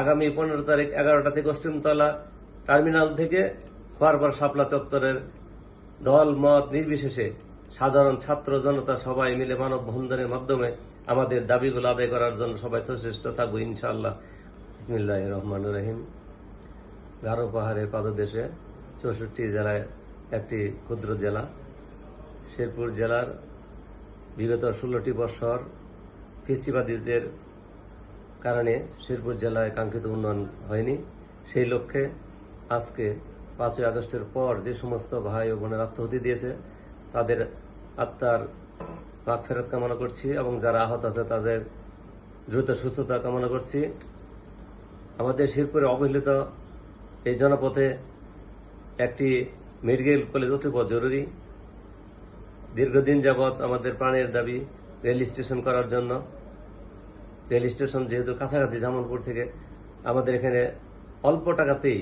আগামী পনেরো তারিখ এগারোটা থেকে অষ্টমতলা টার্মিনাল থেকে খোয়ারপার শাপলা চত্বরের দল, মত নির্বিশেষে সাধারণ ছাত্র, জনতা সবাই মিলে মানব বন্ধনের মাধ্যমে আমাদের দাবিগুলো আদায় করার জন্য সবাই সচেষ্ট থাকব ইনশাআল্লাহ। ইসমিল্লাহ রহমান রহিম। গারো পাহাড়ের পাদদেশে চৌষট্টি জেলায় একটি ক্ষুদ্র জেলা। শেরপুর জেলার বিগত ষোলোটি বছর ফিস্টিবাদীদের কারণে শেরপুর জেলায় কাঙ্ক্ষিত উন্নয়ন হয়নি। সেই লক্ষ্যে আজকে পাঁচই আগস্টের পর যে সমস্ত ভাই ও বোনের আত্মহতি দিয়েছে, তাদের আত্মার পাক ফেরত কামনা করছি এবং যারা আহত আছে তাদের দ্রুত সুস্থতা কামনা করছি। আমাদের শিরপুরে অবহেলিত এই জনপথে একটি মেডিকেল কলেজ অতীব জরুরি। দীর্ঘদিন যাবৎ আমাদের প্রাণের দাবি রেল স্টেশন করার জন্য। রেল স্টেশন যেহেতু কাছাকাছি জামালপুর থেকে, আমাদের এখানে অল্প টাকাতেই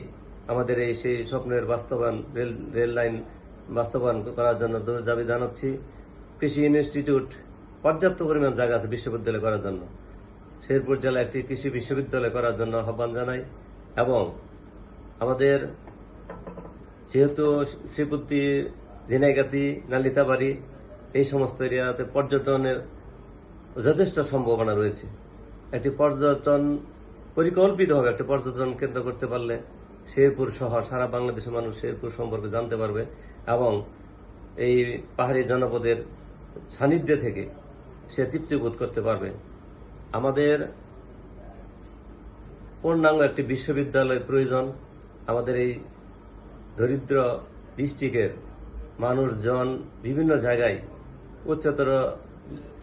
আমাদের এই সেই স্বপ্নের বাস্তবায়ন, রেল রেল লাইন বাস্তবায়ন করার জন্য দোষ দাবি জানাচ্ছি। কৃষি ইনস্টিটিউট পর্যাপ্ত পরিমাণ জায়গা আছে বিশ্ববিদ্যালয় করার জন্য। শেরপুর জেলা একটি কৃষি বিশ্ববিদ্যালয় করার জন্য আহ্বান জানাই এবং আমাদের যেহেতু শ্রীপুত্তি জেনাইগাতি নালিতাবাড়ি এই সমস্ত এরিয়াতে পর্যটনের যথেষ্ট সম্ভাবনা রয়েছে। একটি পর্যটন পরিকল্পিতভাবে একটি পর্যটন কেন্দ্র করতে পারলে শেরপুর শহর, সারা বাংলাদেশের মানুষ শেরপুর সম্পর্কে জানতে পারবে এবং এই পাহাড়ি জনপদের সান্নিধ্যে থেকে সে তৃপ্তি বোধ করতে পারবে। আমাদের পূর্ণাঙ্গ একটি বিশ্ববিদ্যালয় প্রয়োজন। আমাদের এই দরিদ্র ডিস্ট্রিক্টের মানুষজন বিভিন্ন জায়গায় উচ্চতর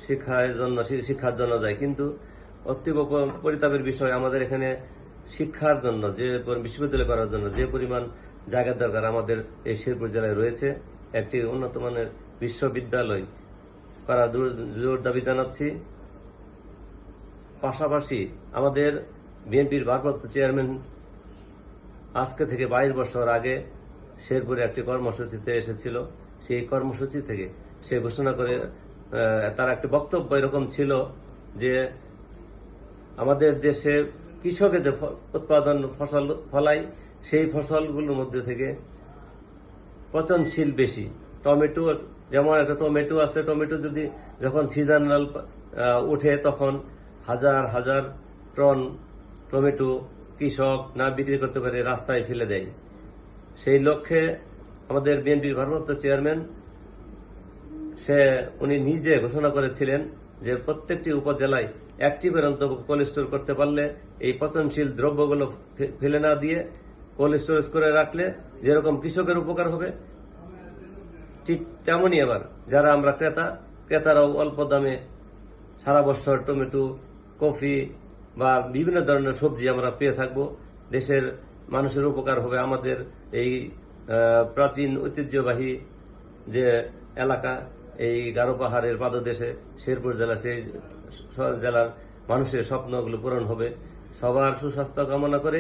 শিক্ষার জন্য শিক্ষার জন্য যায়। কিন্তু অতীব পরিতাপের বিষয় আমাদের এখানে শিক্ষার জন্য, যে বিশ্ববিদ্যালয় করার জন্য যে পরিমাণ জায়গার দরকার আমাদের এই শেরপুর জেলায় রয়েছে, একটি উন্নত মানের বিশ্ববিদ্যালয় করা জোর- দাবি জানাচ্ছি। পাশাপাশি আমাদের বিএনপির ভারপ্রাপ্ত চেয়ারম্যান আজকে থেকে বাইশ বছর আগে শেরপুরে একটি কর্মসূচিতে এসেছিল। সেই কর্মসূচি থেকে সে ঘোষণা করে তার একটি বক্তব্য এরকম ছিল যে আমাদের দেশে কৃষকের যে উৎপাদন ফসল ফলায় সেই ফসলগুলোর মধ্যে থেকে পচনশীল বেশি। টমেটো, যেমন একটা টমেটো আছে, টমেটো যদি যখন সিজনাল উঠে তখন হাজার হাজার টন টমেটো কৃষক না বিক্রি করতে পারে, রাস্তায় ফেলে দেয়। সেই লক্ষ্যে আমাদের বিএনপির ভারপ্রাপ্ত চেয়ারম্যান, সে, উনি নিজে ঘোষণা করেছিলেন যে প্রত্যেকটি উপজেলায় একটি করে অন্তত কোল্ড স্টোর করতে পারলে এই পচনশীল দ্রব্যগুলো ফেলে না দিয়ে কোল্ড স্টোরেজ করে রাখলে যেরকম কৃষকের উপকার হবে, ঠিক তেমনই আবার যারা আমরা ক্রেতা, ক্রেতারাও অল্প দামে সারা বছর টমেটো, কফি বা বিভিন্ন ধরনের সবজি আমরা পেয়ে থাকব। দেশের মানুষের উপকার হবে আমাদের এই প্রাচীন ঐতিহ্যবাহী যে এলাকা এই গারো পাহাড়ের পাদদেশে শেরপুর জেলা সেই জেলার মানুষের স্বপ্নগুলো পূরণ হবে। সবার সুস্বাস্থ্য কামনা করে